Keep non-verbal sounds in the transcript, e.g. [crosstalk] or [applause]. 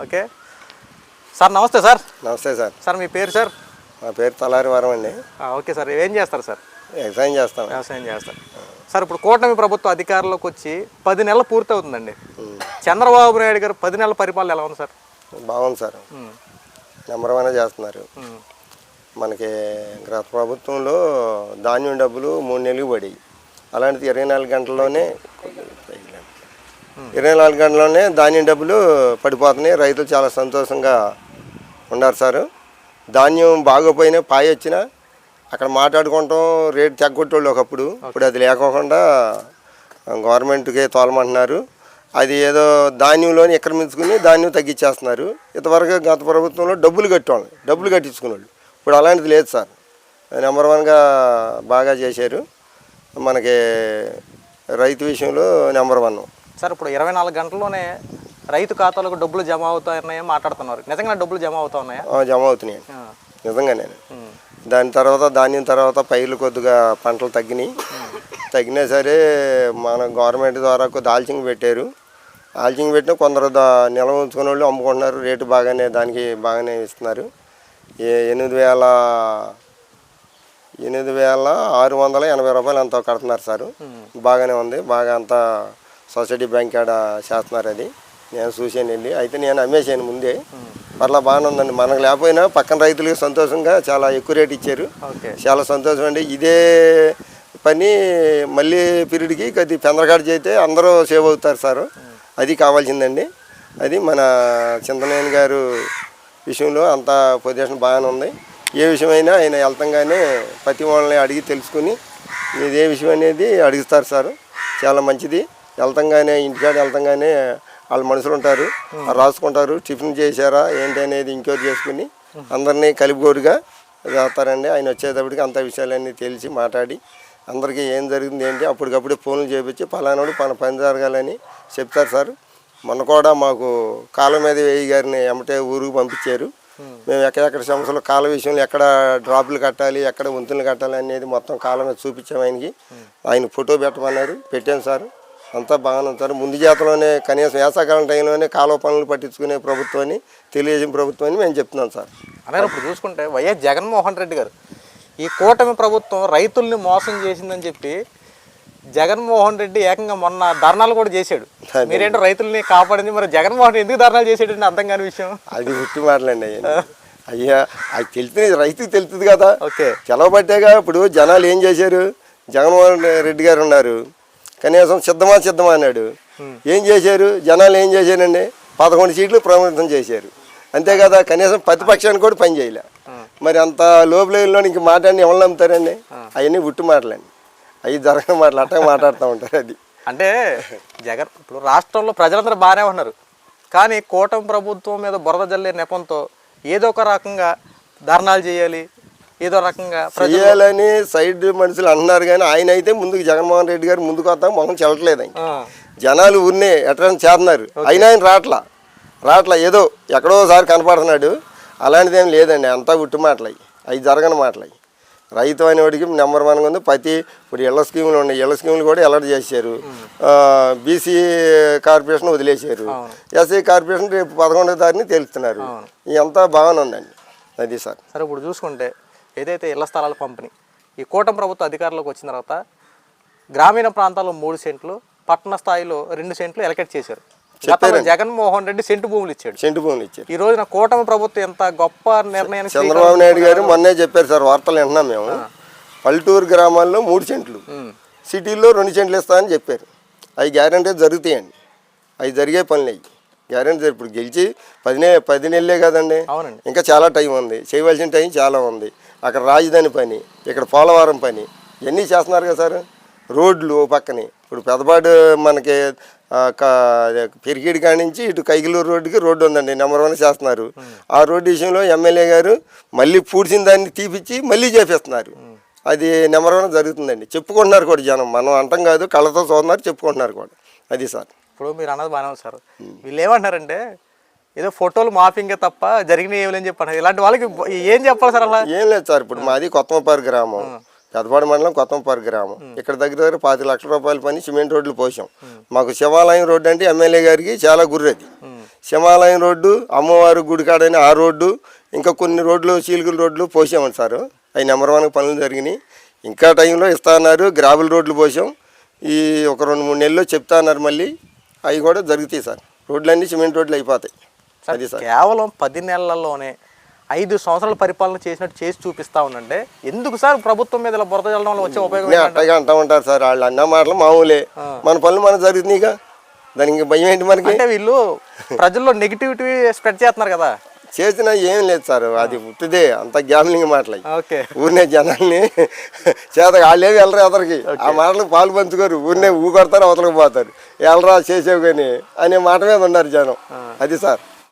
Okay. Sir namaste sir. Namaste sir. Sir మీ పేరు sir? నా పేరు తలారి వరం అండి. Okay sir. ఏం చేస్తారు సార్? వ్యవసాయం చేస్తాం. వ్యవసాయం చేస్తారు. సార్ ఇప్పుడు కూటమి ప్రభుత్వం అధికారంలోకి వచ్చి పది నెలలు పూర్తవుతుందండి. చంద్రబాబు నాయుడు గారు పది నెలల పరిపాలన ఎలా ఉంది సార్? బాగుంది సార్. నెంబర్ వన్ చేస్తున్నారు. మనకి గత ప్రభుత్వంలో ధాన్యం డబ్బులు మూడు నెలలు పడి అలాంటిది ఇరవై నాలుగు గంటల్లోనే ఇరవై నాలుగు గంటల్లోనే ధాన్యం డబ్బులు పడిపోతున్నాయి. రైతులు చాలా సంతోషంగా ఉన్నారు సారు. ధాన్యం బాగోపోయినా పాయ వచ్చినా అక్కడ మాట్లాడుకుంటాం రేటు తగ్గొట్టేవాళ్ళు ఒకప్పుడు. ఇప్పుడు అది లేకోకుండా గవర్నమెంట్కే తోలమంటున్నారు. అది ఏదో ధాన్యంలోని ఎక్రమించుకుని ధాన్యం తగ్గించేస్తున్నారు. ఇంతవరకు గత ప్రభుత్వంలో డబ్బులు కట్టేవాళ్ళు డబ్బులు కట్టించుకునేవాళ్ళు. ఇప్పుడు అలాంటిది లేదు సార్. నెంబర్ వన్గా బాగా చేశారు. మనకి రైతు విషయంలో నెంబర్ వన్. సార్ ఇప్పుడు ఇరవై నాలుగు గంటల్లోనే రైతు ఖాతాలకు డబ్బులు జమ అవుతాయన్నాయో మాట్లాడుతున్నారు. నిజంగా డబ్బులు జమ అవుతా ఉన్నాయా జమ అవుతున్నాయి. నిజంగానే. దాని తర్వాత ధాన్యం తర్వాత పైర్లు కొద్దిగా పంటలు తగ్గినాయి. తగ్గినా సరే మన గవర్నమెంట్ ద్వారా కొద్ది ఆల్చింగ్ పెట్టారు. ఆల్చింగ్ పెట్టిన కొందరు దా నిల్వ ఉంచుకునే వాళ్ళు అమ్ముకుంటున్నారు. రేటు బాగానే దానికి బాగానే ఇస్తున్నారు. ఏ- ఎనిమిది వేల ఎనిమిది వేల ఆరు వందల ఎనభై రూపాయలు అంత కడుతున్నారు సారు. బాగానే ఉంది. బాగా అంతా సొసైటీ బ్యాంక్ కాడ చేస్తున్నారు అది. నేను చూసాను వెళ్ళి. అయితే నేను అమ్మేసాను ముందే. పర్లా బాగానే ఉందండి మనకు లేకపోయినా పక్కన రైతులకి సంతోషంగా చాలా ఎక్కువ రేట్ ఇచ్చారు. చాలా సంతోషం అండి. ఇదే పని మళ్ళీ పీరియడ్కి కొద్ది పెందరగాడు చేస్తే అందరూ సేవ్ అవుతారు సార్. అది కావాల్సిందండి. అది మన చింతనేని గారు విషయంలో అంత పొజిషన్ బాగానే ఉంది. ఏ విషయమైనా ఆయన వెళ్తంగానే ప్రతి వాళ్ళని అడిగి తెలుసుకుని ఇది ఏ విషయం అనేది అడుగుతారు సార్. చాలా మంచిది. వెళ్తంగానే ఇంటికాడ వెళ్తంగానే వాళ్ళ మనుషులు ఉంటారు. రాసుకుంటారు. టిఫిన్ చేశారా ఏంటి అనేది ఇంక్వైరీ చేసుకుని అందరినీ కలిపిగోరుగా చేస్తారండి ఆయన వచ్చేటప్పటికి అంత విషయాలన్నీ తెలిసి మాట్లాడి అందరికీ ఏం జరిగింది ఏంటి అప్పటికప్పుడే ఫోన్లు చేపించి పలానాడు మన పని జరగాలని చెప్తారు సార్. మొన్న కూడా మాకు కాలం మీద వేయి గారిని ఎమ్మటే ఊరికి పంపించారు. మేము. ఎక్కడెక్కడ సమస్యలు కాల విషయంలో ఎక్కడ డ్రాపులు కట్టాలి ఎక్కడ వంతులు కట్టాలి అనేది మొత్తం కాలం మీద చూపించాము ఆయనకి. ఆయన ఫోటో పెట్టమన్నారు. పెట్టాను సార్. అంతా బాగానే ఉంది. సార్ ముందు జాతలోనే కనీసం వేసవకాలం టైంలోనే కాలువ పనులు పట్టించుకునే ప్రభుత్వాన్ని తెలియజేసిన ప్రభుత్వాన్ని మేము చెప్తున్నాం సార్. అన్నారు ఇప్పుడు చూసుకుంటే వైఎస్ జగన్మోహన్ రెడ్డి గారు ఈ కూటమి ప్రభుత్వం రైతుల్ని మోసం చేసిందని చెప్పి జగన్మోహన్ రెడ్డి ఏకంగా మొన్న ధర్నాలు కూడా చేశాడు. మీరేంటో రైతుల్ని కాపాడింది మరి జగన్మోహన్ రెడ్డి ఎందుకు ధర్నాలు చేసాడంటే అర్థం కాని విషయం. అది ఉట్టి మాటలండి అయ్యా. అయ్యా అది తెలుస్తుంది రైతుకి తెలుస్తుంది కదా. ఓకే. చెలవబట్టేగా ఇప్పుడు జనాలు ఏం చేశారు? జగన్మోహన్ రెడ్డి గారు ఉన్నారు. కనీసం సిద్ధమా సిద్ధమా అన్నాడు. ఏం చేశారు? జనాలు ఏం చేశారండి? పదకొండు సీట్లు ప్రభుత్వం చేశారు. అంతే కదా కనీసం ప్రతిపక్షానికి కూడా పని చేయలే. మరి అంత లోపు లెవెల్లో ఇంక మాట్లాడి ఎవరు నమ్ముతారండి? అవన్నీ ఉట్టి మాటలండి. అవి జరగని మాటలు అట్టగా మాట్లాడుతూ ఉంటారు అది. అంటే జగన్ ఇప్పుడు రాష్ట్రంలో ప్రజలందరూ బాగానే ఉన్నారు. కానీ కూటమి ప్రభుత్వం మీద బురద జల్లే నెపంతో ఏదో ఒక రకంగా ధర్నాలు చేయాలి ఏదో రకంగా చేయాలని సైడ్ మనుషులు అంటున్నారు కానీ ఆయన అయితే ముందుకు జగన్మోహన్ రెడ్డి గారు ముందుకు వస్తాం మొహం చెల్లట్లేదు జనాలు ఊరినే అటెండ్ చేస్తున్నారు. అయినా ఆయన రాట్లా. రాట్లా. ఏదో ఎక్కడోసారి కనపడుతున్నాడు. అలాంటిది ఏం లేదండి. అంతా ఉట్టి మాటలవి అవి జరగని మాటలవి రైతు అనేవాడికి నెంబర్ వన్గా ఉంది. ప్రతి ఇప్పుడు ఇళ్ళ స్కీములు ఉన్నాయి. ఇళ్ళ స్కీములు కూడా ఎలర్ట్ చేశారు. బీసీ కార్పొరేషన్ వదిలేశారు. ఎస్సీ కార్పొరేషన్ రేపు పదకొండో తారీఖుని తెలుస్తున్నారు ఇదంతా బాగానే ఉందండి. అది సార్. సరే ఇప్పుడు చూసుకుంటే ఏదైతే ఇళ్ళ స్థలాల పంపిణీ ఈ కూటమి ప్రభుత్వం అధికారంలోకి వచ్చిన తర్వాత గ్రామీణ ప్రాంతాల్లో మూడు సెంట్లు పట్టణ స్థాయిలో రెండు సెంట్లు ఎలకెట్ చేశారు. గతంలో జగన్మోహన్ రెడ్డి సెంటు భూములు ఇచ్చాడు. చెంటు భూములు ఇచ్చారు. ఈ రోజున కూటమి ప్రభుత్వం ఎంత గొప్ప నిర్ణయానికి చంద్రబాబు నాయుడు గారు మొన్నే చెప్పారు సార్ వార్తలు వింటున్నాం మేము. పల్లెటూరు గ్రామాల్లో మూడు సెంట్లు. సిటీల్లో రెండు సెంట్లు ఇస్తామని చెప్పారు. అవి గ్యారంటీ జరుగుతాయండి. అవి జరిగే పనులు. అవి గ్యారంటీ ఇప్పుడు గెలిచి పది పది నెలలే కదండి. అవునండి. ఇంకా చాలా టైం ఉంది. చేయవలసిన టైం చాలా ఉంది. అక్కడ రాజధాని పని ఇక్కడ పోలవరం పని ఇవన్నీ చేస్తున్నారు కదా సార్. రోడ్లు ఓ పక్కనే. ఇప్పుడు పెద్దపాడు మనకి పెరిగిడి కానించి నుంచి ఇటు కైగిలూరు రోడ్డుకి రోడ్డు ఉందండి నెంబర్ వన్ చేస్తున్నారు. ఆ రోడ్డు విషయంలో ఎమ్మెల్యే గారు మళ్ళీ పూడ్చిన దాన్ని తీపిచ్చి మళ్ళీ చేపిస్తున్నారు. అది నెంబర్ వన్ జరుగుతుందండి. చెప్పుకుంటున్నారు కూడా జనం. మనం అంటాం కాదు కళ్ళతో చూస్తున్నారు చెప్పుకుంటున్నారు కూడా. అది సార్. ఇప్పుడు మీరు అన్నది బాగానే సార్. వీళ్ళు ఏమంటున్నారంటే ఏదో ఫోటోలు మాఫింగే తప్ప జరిగిన ఏమని చెప్పండి ఇలాంటి వాళ్ళకి ఏం చెప్పాలి సార్ అలా? ఏం లేదు సార్ ఇప్పుడు మాది కొత్తమపారు గ్రామం. పెద్దపాడు మండలం కొత్తమపారు గ్రామం. ఇక్కడ దగ్గర దగ్గర పాతి లక్షల రూపాయల పని సిమెంట్ రోడ్లు పోసాం. మాకు శివాలయం రోడ్డు అంటే ఎమ్మెల్యే గారికి చాలా గుర్రది. హిమాలయం రోడ్డు అమ్మవారి గుడి కాడని ఆ రోడ్డు ఇంకా కొన్ని రోడ్లు చీలికల రోడ్లు పోసామండి సార్. అవి నెంబర్ వన్ పనులు జరిగినాయి. ఇంకా టైంలో ఇస్తా అన్నారు గ్రావెల్ రోడ్లు పోసాం. ఈ ఒక రెండు మూడు నెలల్లో చెప్తా అన్నారు మళ్ళీ. అవి కూడా జరుగుతాయి సార్. రోడ్లన్నీ సిమెంట్ రోడ్లు అయిపోతాయి. అది కేవలం పది నెలల్లోనే ఐదు సంవత్సరాల పరిపాలన చేసినట్టు చేసి చూపిస్తా ఉందంటే ఎందుకు సార్ ప్రభుత్వం మీద ఇలా బురద చల్లడం వల్ల వచ్చే ఉపయోగం అట్టగా అంటా ఉంటారు సార్ వాళ్ళు అన్న మాటలు మామూలే. మన పనులు మనకు జరుగుతున్నాయిగా దానికి భయం ఏంటి మనకి? అంటే వీళ్ళు [laughs] ప్రజల్లో నెగిటివిటీ స్ప్రెడ్ చేస్తున్నారు కదా. చేసినా ఏం లేదు సార్ అది ఉట్టిదే అంత గ్యామ్లింగ్ మాటలు ఊరినే జనాల్ని [laughs] చేత వాళ్ళేవి వెళ్ళరు ఎదరికి ఆ మాటలకు పాలు పంచుకోరు ఊరినే ఊ కొడతారు అవతలకు పోతారు. వెళ్ళరా చేసేవి కానీ అనే మాట మీద ఉన్నారు జనం. అది సార్.